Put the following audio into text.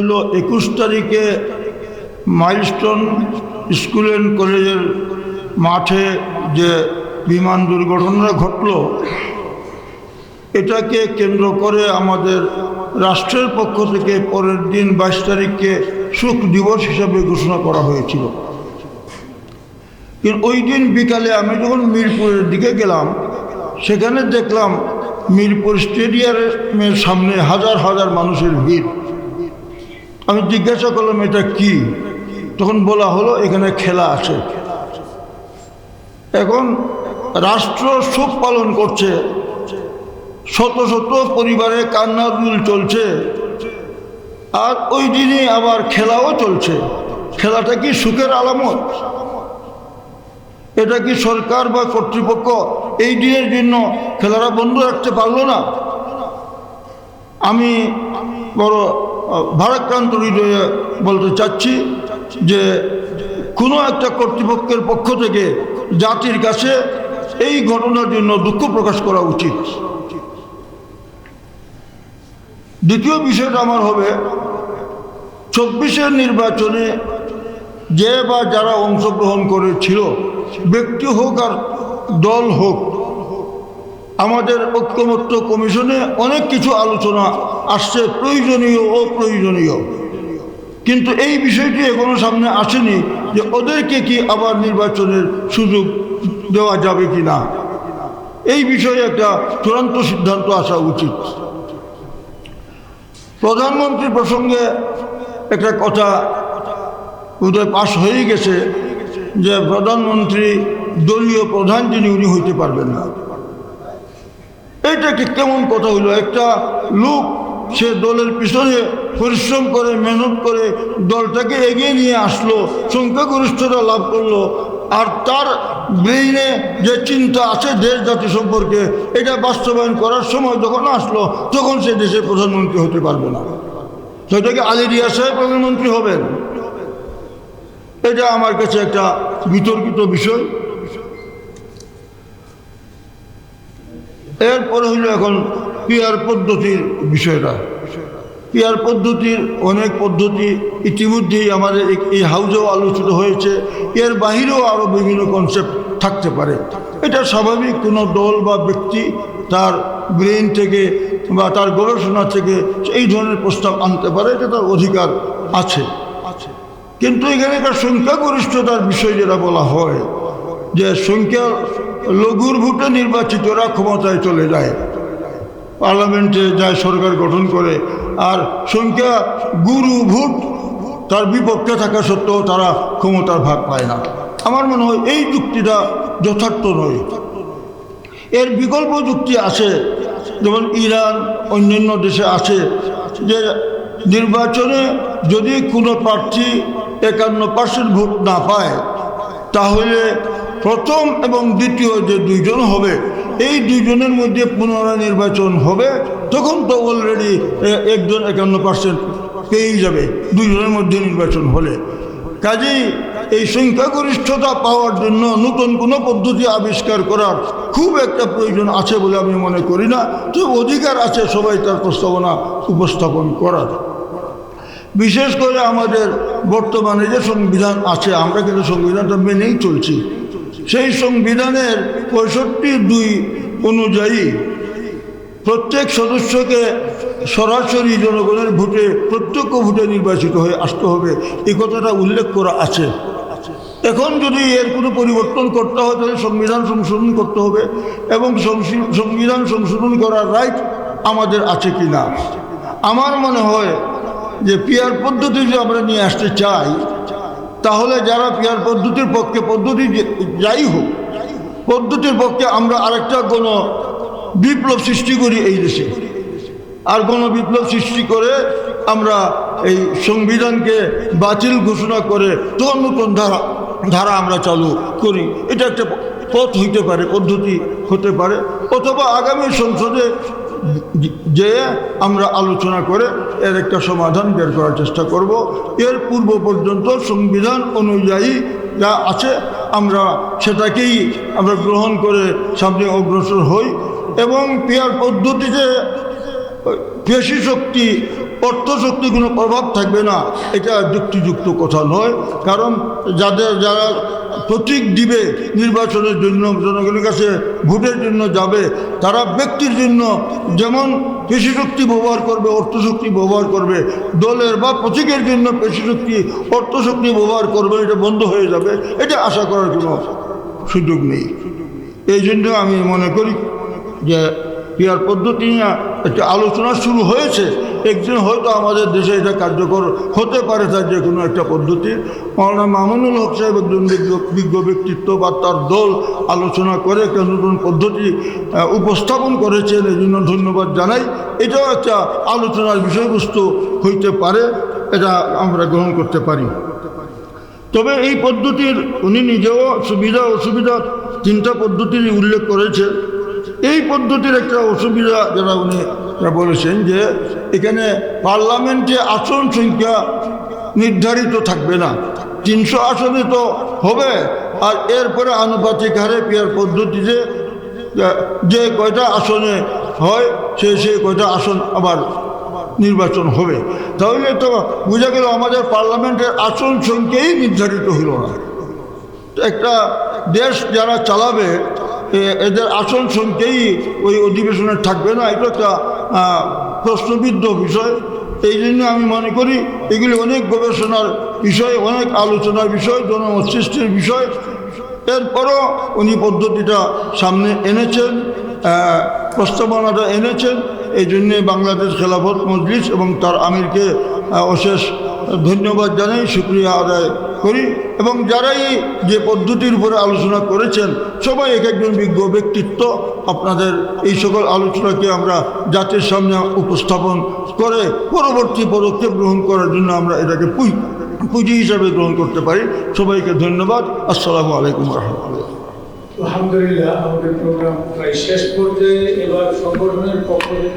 হলো একুশ তারিখে মাইলস্টোন স্কুল অ্যান্ড কলেজের মাঠে যে বিমান দুর্ঘটনা ঘটল, এটাকে কেন্দ্র করে আমাদের রাষ্ট্রের পক্ষ থেকে পরের দিন বাইশ তারিখকে সুখ দিবস হিসাবে ঘোষণা করা হয়েছিল। ওই দিন বিকালে আমি যখন মিরপুরের দিকে গেলাম, সেখানে দেখলাম মিরপুর স্টেডিয়ামের সামনে হাজার হাজার মানুষের ভিড়। আমি জিজ্ঞাসা করলাম, এটা কি? তখন বলা হলো, এখানে খেলা আছে। এখন রাষ্ট্র শোক পালন করছে। শত শত পরিবারে কান্নার রুল চলছে। আর ওই দিনই আবার খেলাও চলছে। খেলাটা কি সুখের আলামত? এটা কি সরকার বা কর্তৃপক্ষ এই দিনের জন্য খেলাটা বন্ধ রাখতে পারল না? আমি বড় ভারাক্রান্ত হৃদয়ে বলতে চাচ্ছি যে কোনো একটা কর্তৃপক্ষের পক্ষ থেকে জাতির কাছে এই ঘটনার জন্য দুঃখ প্রকাশ করা উচিত। দ্বিতীয় বিষয়টা আমার হবে, চব্বিশের নির্বাচনে যে বা যারা অংশগ্রহণ করেছিল, ব্যক্তি হোক আর দল হোক আমাদের ঐক্যমত্য কমিশনে অনেক কিছু আলোচনা আসছে, প্রয়োজনীয় ও প্রয়োজনীয় কিন্তু এই বিষয়টি এখনও সামনে আসেনি যে ওদেরকে কি আবার নির্বাচনের সুযোগ দেওয়া যাবে কি না। এই বিষয়ে একটা চূড়ান্ত সিদ্ধান্ত আসা উচিত। প্রধানমন্ত্রী প্রসঙ্গে একটা কথা উদয় পাশ হয়ে গেছে যে প্রধানমন্ত্রী, দলীয় প্রধান যিনি, উনি হইতে পারবেন না। এটা কি কেমন কথা হইল? একটা লোক, সে দলের পিছনে পরিশ্রম করে, মেহনত করে, দলটাকে এগিয়ে নিয়ে আসলো, সংখ্যাগরিষ্ঠতা লাভ করল, আর তার ব্রেইনে যে চিন্তা আছে দেশ জাতি সম্পর্কে, এটা বাস্তবায়ন করার সময় যখন আসলো, তখন সে দেশের প্রধানমন্ত্রী হতে পারবে না। সেটাকে আলী রিয়া সাহেব প্রধানমন্ত্রী হবেন? এটা আমার কাছে একটা বিতর্কিত বিষয়। এরপরে হইল এখন পিয়ার পদ্ধতির বিষয়টা। পিয়ার পদ্ধতির অনেক পদ্ধতি ইতিমধ্যেই আমাদের এই- হাউজেও আলোচিত হয়েছে। এর বাহিরেও আরও বিভিন্ন কনসেপ্ট থাকতে পারে। এটা স্বাভাবিক কোনো দল বা ব্যক্তি তার ব্রেন থেকে বা তার গবেষণা থেকে এই ধরনের প্রস্তাব আনতে পারে, এটা তার অধিকার আছে। কিন্তু এখানে একটা সংখ্যাগরিষ্ঠতার বিষয় যেটা বলা হয়, যে সংখ্যা লঘুর ভোটে নির্বাচিতরা ক্ষমতায় চলে যায়। পার্লামেন্টে যায় সরকার গঠন করে, আর সংখ্যা গুরু ভোট তার বিপক্ষে থাকা সত্ত্বেও তারা ক্ষমতার ভাগ পায় না। আমার মনে হয় এই যুক্তিটা যথার্থ নয়। এর বিকল্প যুক্তি আছে, যেমন ইরান, অন্যান্য দেশে আছে যে নির্বাচনে যদি কোনো প্রার্থী একান্ন পার্সেন্ট ভোট না পায়, তাহলে প্রথম এবং দ্বিতীয় যে দুইজন হবে, এই দুইজনের মধ্যে পুনরায় নির্বাচন হবে, তখন তো অলরেডি একজন একান্ন পার্সেন্ট পেয়েই যাবে, দুইজনের মধ্যে নির্বাচন হলে। কাজেই এই সংখ্যাগরিষ্ঠতা পাওয়ার জন্য নতুন কোনো পদ্ধতি আবিষ্কার করার খুব একটা প্রয়োজন আছে বলে আমি মনে করি না তো অধিকার আছে সবাই তার প্রস্তাবনা উপস্থাপন করার। বিশেষ করে আমাদের বর্তমানে যে সংবিধান আছে, আমরা কিন্তু সংবিধানটা মেনেই চলছি। সেই সংবিধানের পঁয়ষট্টি দুই অনুযায়ী প্রত্যেক সদস্যকে সরাসরি জনগণের ভোটে, প্রত্যক্ষ ভোটে নির্বাচিত হয়ে আসতে হবে। এই কথাটা উল্লেখ করা আছে। এখন যদি এর কোনো পরিবর্তন করতে হয়, তাহলে সংবিধান সংশোধন করতে হবে এবং সংবিধান সংশোধন করার রাইট আমাদের আছে কি না আমার মনে হয় যে পিয়ার পদ্ধতি যে আমরা নিয়ে আসতে চাই তাহলে যারা পিয়ার পদ্ধতির পক্ষে, পদ্ধতি যাই হোক, পদ্ধতির পক্ষে আমরা আরেকটা কোনো বিপ্লব সৃষ্টি করি এই দেশে। আর কোনো বিপ্লব সৃষ্টি করে আমরা এই সংবিধানকে বাতিল ঘোষণা করে তখন নতুন ধারা ধারা আমরা চালু করি। এটা একটা পথ হইতে পারে, পদ্ধতি হতে পারে। অথবা আগামী সংসদে যে আমরা আলোচনা করে এর একটা সমাধান বের করার চেষ্টা করব। এর পূর্ব পর্যন্ত সংবিধান অনুযায়ী যা আছে, আমরা সেটাকেই আমরা গ্রহণ করে সামনে অগ্রসর হই এবং পেয়ার পদ্ধতিতে পেশি শক্তি অর্থশক্তি কোনো প্রভাব থাকবে না। এটা যুক্তিযুক্ত কথা নয়। কারণ যাদের, যারা প্রতীক দিবে নির্বাচনের জন্য, জনগণের কাছে ভোটের জন্য যাবে, তারা ব্যক্তির জন্য যেমন পেশিশক্তি ব্যবহার করবে, অর্থশক্তি ব্যবহার করবে। দলের বা প্রতীকের জন্য পেশিশক্তি, অর্থশক্তি ব্যবহার করবে, এটা বন্ধ হয়ে যাবে। এটা আশা করার কোনো সুযোগ নেই। এই জন্য আমি মনে করি যে পিয়ার পদ্ধতি নিয়ে একটা আলোচনা শুরু হয়েছে। একদিন হয়তো আমাদের দেশে এটা কার্যকর হতে পারে তার যে কোনো একটা পদ্ধতি। মৌলানা মামুনুল হক সাহেব একজন বিজ্ঞ ব্যক্তিত্ব বা তার দল আলোচনা করে একটা নতুন পদ্ধতি উপস্থাপন করেছেন এই জন্য ধন্যবাদ জানাই। এটাও একটা আলোচনার বিষয়বস্তু হইতে পারে, এটা আমরা গ্রহণ করতে পারি। তবে এই পদ্ধতির উনি নিজেও সুবিধা, অসুবিধা তিনটা পদ্ধতির উল্লেখ করেছে। এই পদ্ধতির একটা অসুবিধা যারা উনি বলেছেন যে এখানে পার্লামেন্টে আসন সংখ্যা নির্ধারিত থাকবে না। তিনশো আসনে তো হবে, আর এরপরে আনুপাতিক হারে পেয়ার পদ্ধতিতে যে কয়টা আসনে হয়, সে সে কয়টা আসন আবার নির্বাচন হবে। তাহলে তো বোঝা গেল আমাদের পার্লামেন্টের আসন সংখ্যাই নির্ধারিত হইল না। একটা দেশ যারা চালাবে এদের আসন সংখ্যাই ওই অধিবেশনে থাকবে না, এটা একটা প্রশ্নবিদ্ধ বিষয়। এই জন্য আমি মনে করি এগুলি অনেক গবেষণার বিষয়, অনেক আলোচনার বিষয় জনমত সৃষ্টির বিষয়। এরপরও উনি পদ্ধতিটা সামনে এনেছেন প্রস্তাবনাটা এনেছেন। এই জন্যে বাংলাদেশ খেলাফত মজলিস এবং তার আমিরকে অশেষ ধন্যবাদ জানাই। শুক্রিয়া আদায় করি এবং যারাই যে পদ্ধতির উপরে আলোচনা করেছেন, সবাই এক একজন বিজ্ঞ ব্যক্তিত্ব, আপনাদের এই সকল আলোচনাকে আমরা জাতির সামনে উপস্থাপন করে পরবর্তী পদক্ষেপ গ্রহণ করার জন্য আমরা এটাকে পুঁজি হিসাবে গ্রহণ করতে পারি। সবাইকে ধন্যবাদ। আসসালামু আলাইকুম রহমতুল্লাহ। আলহামদুলিল্লাহ, আমাদের প্রোগ্রাম প্রায় শেষ পর্যায়ে, এবার সংগঠনের পক্ষ